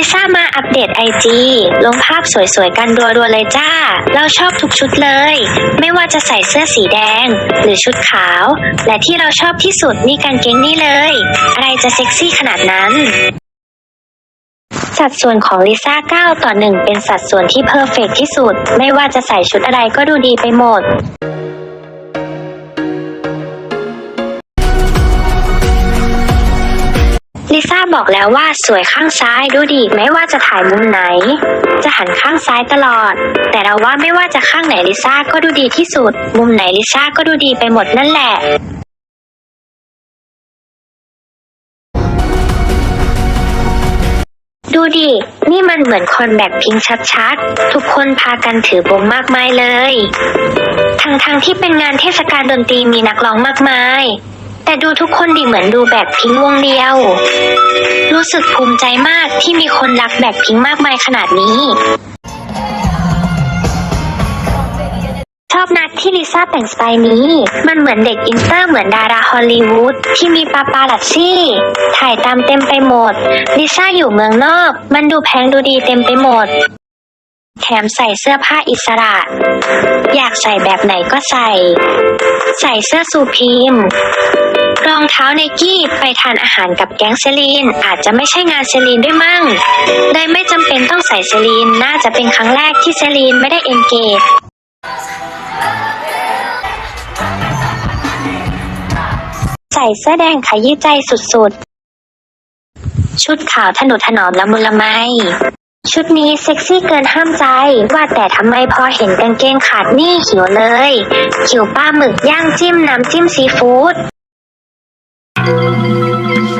ิซ่ามาอัปเดตไอจีลงภาพสวยๆ กันรัวๆเลยจ้า เราชอบทุกชุดเลย ไม่ว่าจะใส่เสื้อสีแดง หรือชุดขาว และที่เราชอบที่สุดนี่กางเกงนี่เลย อะไรจะเซ็กซี่ขนาดนั้นสัดส่วนของลิซ่า 9 ต่อ 1 เป็นสัดส่วนที่เพอร์เฟกที่สุด ไม่ว่าจะใส่ชุดอะไรก็ดูดีไปหมด ลิซ่าบอกแล้วว่าสวยข้างซ้ายดูดีไม่ว่าจะถ่ายมุมไหน จะหันข้างซ้ายตลอด แต่เราว่าไม่ว่าจะข้างไหนลิซ่าก็ดูดีที่สุด มุมไหนลิซ่าก็ดูดีไปหมดนั่นแหละดูดิ นี่มันเหมือนคนแบบพิงชัดๆ ทุกคนพากันถือบงมากมายเลย ทั้งๆทที่เป็นงานเทศกาลดนตรีมีนักร้องมากมาย แต่ดูทุกคนดีเหมือนดูแบบพิงวงเดียว รู้สึกภูมิใจมากที่มีคนรักแบบพิงมากมายขนาดนี้ ชอบนัดที่ลิซ่าแต่งสไตล์นี้ มันเหมือนเด็กอินเตอร์เหมือนดาราฮอลลีวูดที่มีปาปาลัดซี่ ถ่ายตามเต็มไปหมด ลิซ่าอยู่เมืองนอก มันดูแพงดูดีเต็มไปหมดแถมใส่เสื้อผ้าอิสระ อยากใส่แบบไหนก็ใส่ ใส่เสื้อซูพีม รองเท้าไนกี้ไปทานอาหารกับแก๊งเซลีน อาจจะไม่ใช่งานเซลีนด้วยมั่งได้ไม่จำเป็นต้องใส่เซลีน น่าจะเป็นครั้งแรกที่เซลีนไม่ได้เอนเกจใส่เสื้อแดงขยี้ใจสุดๆ ชุดขาวถนุถนอมละมุนละไม ชุดนี้เซ็กซี่เกินห้ามใจ ว่าแต่ทำไมพอเห็นกางเกงขาดนี่หิวเลย หิวปลาหมึกย่างจิ้มน้ำจิ้มซีฟู้ด Thank